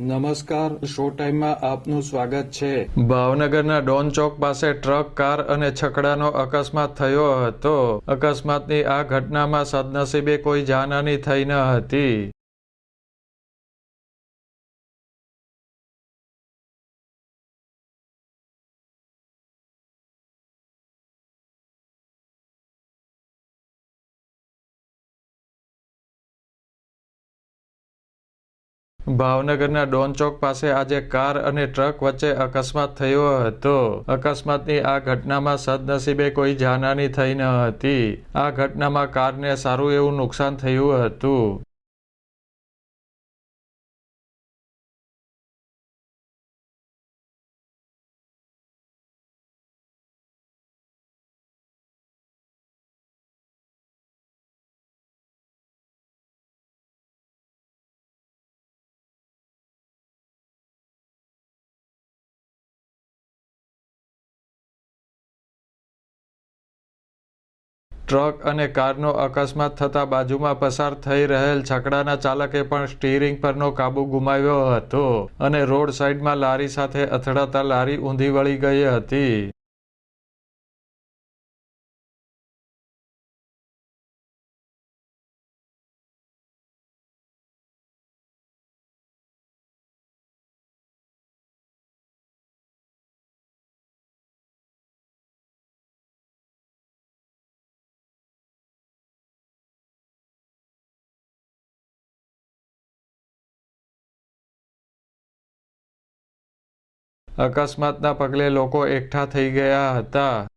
નમસ્કાર, શો ટાઈમમાં આપનું સ્વાગત છે. ભાવનગરના ડોન ચોક પાસે ટ્રક, કાર અને છકડાનો અકસ્માત થયો હતો. અકસ્માતની આ ઘટનામાં સદનસીબે કોઈ જાનહાની થઈ ન હતી. ભાવનગરના ડોન ચોક પાસે આજે કાર અને ટ્રક વચ્ચે અકસ્માત થયો હતો. અકસ્માતની આ ઘટનામાં સદનસીબે કોઈ જાનહાની થઈ ન હતી. આ ઘટનામાં કારને સારું એવું નુકસાન થયું હતું. ટ્રક અને કારનો અકસ્માત થતા બાજુમાં પસાર થઈ રહેલ છકડાના ચાલકે પણ સ્ટીરિંગ પરનો કાબુ ગુમાવ્યો હતો અને રોડ સાઈડમાં લારી સાથે અથડાતા લારી ઊંધી વળી ગઈ હતી. અકસ્માતના પગલે લોકો એકઠા થઈ ગયા હતા.